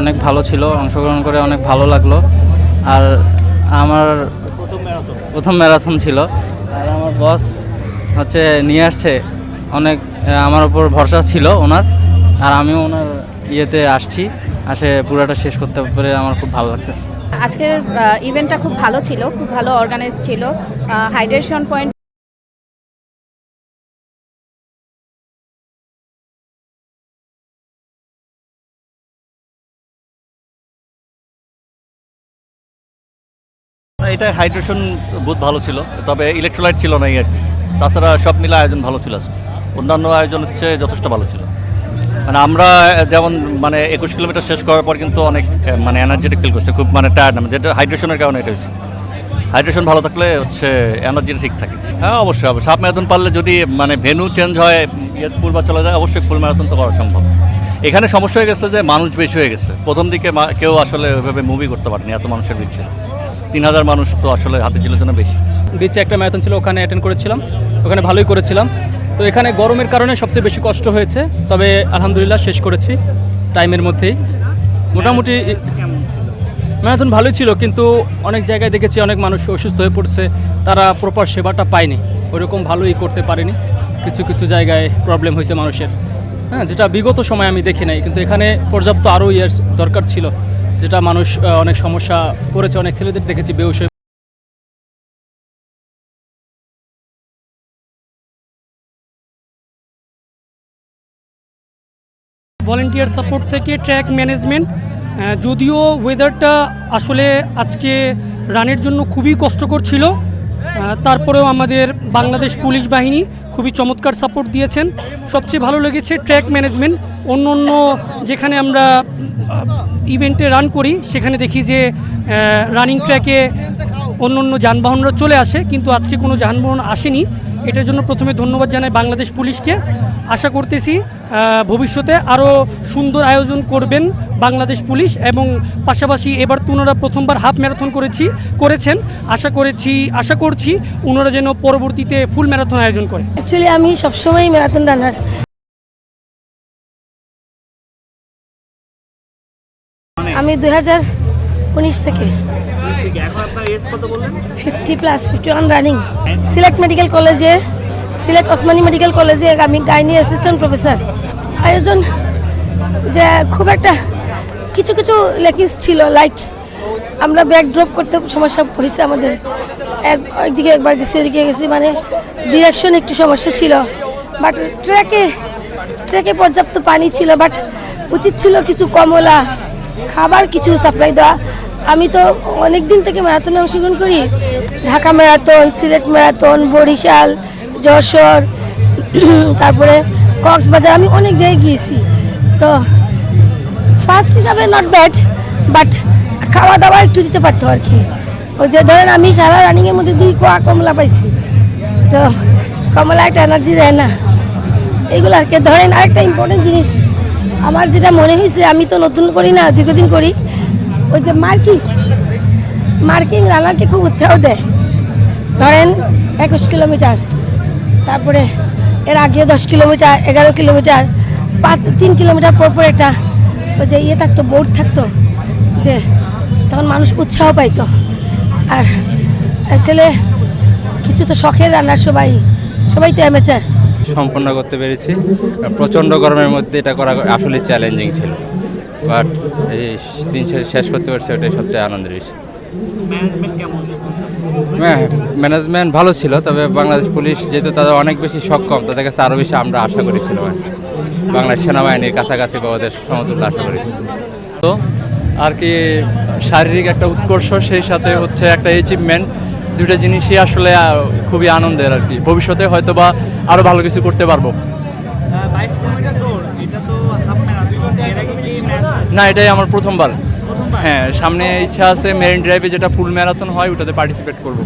অনেক ভালো ছিল অংশগ্রহণ করে অনেক ভালো লাগল। আর আমার প্রথম ম্যারাথন। ছিল। আর আমার বস হচ্ছে নিয়ে আসছে। অনেক আমার ওপর ভরসা ছিল ওনার। আর আমিও ওনার ইয়েতে আসছি। আসে পুরাটা শেষ করতে পেরে আমার খুব ভালো লাগতেছে। আজকের ইভেন্টটা খুব ভালো ছিল খুব ভালো অর্গানাইজ ছিল। হাইড্রেশন পয়েন্ট এটা হাইড্রেশন বহুত ভালো ছিল, তবে ইলেকট্রোলাইট ছিল না এই আর কি। তাছাড়া সব মিলে আয়োজন ভালো ছিল আজকে। অন্যান্য আয়োজন হচ্ছে যথেষ্ট ভালো ছিল। মানে আমরা যেমন মানে একুশ কিলোমিটার শেষ করার পর কিন্তু অনেক মানে এনার্জেটিক ফিল করছে, খুব মানে টায়ার্ড না যেটা হাইড্রেশনের কারণে এটা হয়েছে। হাইড্রেশন ভালো থাকলে হচ্ছে এনার্জিটা ঠিক থাকে। হ্যাঁ অবশ্যই অবশ্যই। হাফ ম্যারাথন পারলে যদি মানে ভেনু চেঞ্জ হয় পূর্বা চলে যায়, অবশ্যই ফুল ম্যারাথন তো করা সম্ভব। এখানে সমস্যা হয়ে গেছে যে মানুষ বেশি হয়ে গেছে। প্রথম দিকে কেউ আসলে ওইভাবে মুভি করতে পারেনি, এত মানুষের ভিড় তিন হাজার মানুষ তো আসলে হাতে ছিল জন্য বেশি? বিচে একটা ম্যারাথন ছিল, ওখানে অ্যাটেন্ড করেছিলাম। ওখানে ভালোই করেছিলাম। তো এখানে গরমের কারণে সবচেয়ে বেশি কষ্ট হয়েছে। তবে আলহামদুলিল্লাহ শেষ করেছি টাইমের মধ্যেই। মোটামুটি ম্যারাথন ভালোই ছিল, কিন্তু অনেক জায়গায় দেখেছি অনেক মানুষ অসুস্থ হয়ে পড়ছে। তারা প্রপার সেবাটা পায়নি। ওইরকম ভালোই করতে পারেনি। কিছু কিছু জায়গায় প্রবলেম হয়েছে মানুষের। হ্যাঁ যেটা বিগত সময় আমি দেখি নাই, কিন্তু এখানে পর্যাপ্ত আরও ইয়ের দরকার ছিল। যেটা মানুষ অনেক সমস্যা করেছে, অনেক ছেলেদের দেখেছি বেউস ভলেন্টিয়ার সাপোর্ট থেকে ট্র্যাক ম্যানেজমেন্ট যদিও ওয়েদারটা আসলে আজকে রানের জন্য খুবই কষ্টকর ছিল তারপরেও আমাদের বাংলাদেশ পুলিশ বাহিনী খুবই চমৎকার সাপোর্ট দিয়েছেন। সবচেয়ে ভালো লেগেছে ট্র্যাক ম্যানেজমেন্ট অন্য অন্য যেখানে আমরা ইভেন্টে রান করি, সেখানে দেখি যে রানিং ট্র্যাকে অন্য অন্য যানবাহনরা চলে আসে, কিন্তু আজকে কোনো যানবাহন আসেনি। এটার জন্য প্রথমে ধন্যবাদ জানাই বাংলাদেশ পুলিশকে। আশা করতেছি ভবিষ্যতে আরও সুন্দর আয়োজন করবেন বাংলাদেশ পুলিশ এবং পাশাপাশি এবার তো ওনারা প্রথমবার হাফ ম্যারাথন করেছি, করেছেন। আশা করেছি, আশা করছি ওনারা যেন পরবর্তীতে ফুল ম্যারাথন আয়োজন করে। অ্যাকচুয়ালি আমি সবসময় ম্যারাথন রানার আমি দুই হাজার উনিশ থেকে। Fifty plus fifty one running Sylhet medical কলেজে সিলেট ওসমানী মেডিকেল কলেজে আমি গাইনি অ্যাসিস্ট্যান্ট প্রফেসর আয়োজন যে খুব একটা কিছু কিছু লেকিংস ছিল লাইক আমরা ব্যাক ড্রপ করতে সমস্যা হয়েছে আমাদের। এক, একদিকে একবার গেছি ওইদিকে গেছি মানে ডিরেকশন একটু সমস্যা ছিল। বাট ট্র্যাকে ট্র্যাকে পর্যাপ্ত পানি ছিল বাট উচিত ছিল কিছু কমলা। খাবার, কিছু সাপ্লাই দেওয়া। আমি তো অনেক দিন থেকে ম্যারাথনে অংশগ্রহণ করি। ঢাকা ম্যারাথন সিলেট ম্যারাথন বরিশাল, যশোর, তারপরে কক্সবাজার। আমি অনেক জায়গায় গিয়েছি। তো ফার্স্ট হিসাবে নট ব্যাড বাট খাওয়া দাওয়া একটু দিতে পারতো আর কি। ওই যে ধরেন আমি সারা রানিংয়ের মধ্যে দুই কোয়া কমলা পাইছি। তো কমলা একটা এনার্জি দেয় না। এগুলো আর কি। ধরেন আরেকটা ইম্পর্টেন্ট জিনিস আমার যেটা মনে হয়েছে, আমি তো নতুন করি না, দীর্ঘদিন করি। ওই যে মার্কিং। মার্কিং রানারকে খুব উৎসাহ দেয়। ধরেন, একুশ কিলোমিটার। তারপরে এর আগে দশ কিলোমিটার, এগারো কিলোমিটার, পাঁচ, তিন কিলোমিটার পর পর একটা ওই যে ইয়ে থাকতো বোর্ড থাকতো, যে তখন মানুষ উৎসাহ পাইতো। আর আসলে কিছু তো শখের রান্নার সবাই সবাই তো অ্যামেচার সম্পন্ন করতে পেরেছি। প্রচণ্ড গরমের মধ্যে এটা করা আসলে চ্যালেঞ্জিং ছিল। বাট এই দিন শেষ শেষ করতে পারছি ওটাই সবচেয়ে আনন্দের বিষয়। হ্যাঁ ম্যানেজমেন্ট ভালো ছিল তবে বাংলাদেশ পুলিশ যেহেতু তাদের অনেক বেশি সক্ষম তাদের কাছে আরও বেশি আমরা আশা করেছিলাম আর কি। বাংলাদেশ সেনাবাহিনীর কাছাকাছি বা ওদের সমতুল্য আশা করেছিলাম। তো আর কি শারীরিক একটা উৎকর্ষ সেই সাথে হচ্ছে একটা অ্যাচিভমেন্ট দুটো জিনিসই আসলে খুবই আনন্দের আর কি। ভবিষ্যতে হয়তো বা আরও ভালো কিছু করতে পারব। না এটাই আমার প্রথমবার। হ্যাঁ সামনে ইচ্ছা আছে মেরিন ড্রাইভে যেটা ফুল ম্যারাথন হয় ওটাতে পার্টিসিপেট করব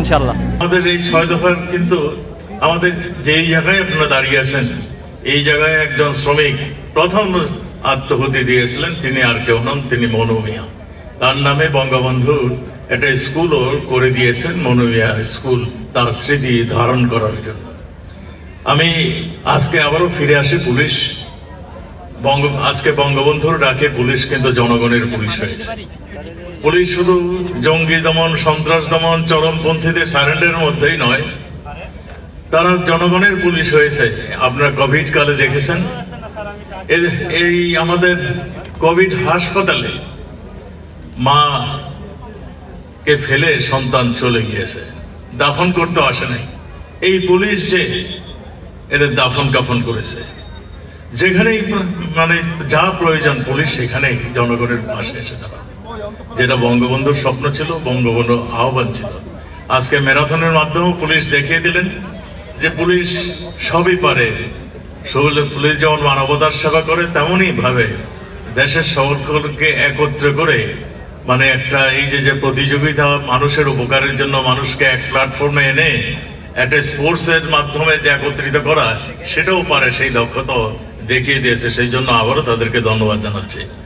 ইনশাল্লাহ আমাদের এই ছয় দফার কিন্তু আমাদের যেই জায়গায় আপনারা দাঁড়িয়ে আছেন এই জায়গায় একজন শ্রমিক প্রথম আত্মহতি দিয়েছিলেন তিনি আর কেউ নন তিনি মনু মিয়া। তার নামে বঙ্গবন্ধুর একটা স্কুলও করে দিয়েছেন মনু মিয়া স্কুল, তার স্মৃতি ধারণ করার জন্য। আমি আজকে আবারও ফিরে আসি পুলিশ। বঙ্গ, আজকে বঙ্গবন্ধুর ডাকে পুলিশ কিন্তু জনগণের পুলিশ হয়েছে। পুলিশ শুধু জঙ্গি দমন, সন্ত্রাস দমন, চরমপন্থীদের সারেন্ডের মধ্যেই নয়, তারা জনগণের পুলিশ হয়েছে। আপনারা কোভিড কালে দেখেছেন? এই আমাদের কোভিড হাসপাতালে মা কে ফেলে সন্তান চলে গিয়েছে। দাফন করতে আসে নাই। এই পুলিশ যে এদের দাফন কাফন করেছে। যেখানেই মানে যা প্রয়োজন পুলিশ সেখানেই জনগণের পাশে এসে দাঁড়াবে। যেটা বঙ্গবন্ধুর স্বপ্ন ছিল, বঙ্গবন্ধু আহ্বান ছিল। আজকে ম্যারাথনের মাধ্যমে পুলিশ দেখিয়ে দিলেন যে পুলিশ সবই পারে। পুলিশ যেমন মানবতার সেবা করে, তেমনই ভাবে দেশের সকলকে একত্র করে মানে একটা এই যে যে প্রতিযোগিতা মানুষের উপকারের জন্য মানুষকে এক প্ল্যাটফর্মে এনে একটা স্পোর্টসের মাধ্যমে যে একত্রিত করা, সেটাও পারে, সেই দক্ষতা দেখিয়ে দিয়েছে। সেই জন্য আবারও তাদেরকে ধন্যবাদ জানাচ্ছি।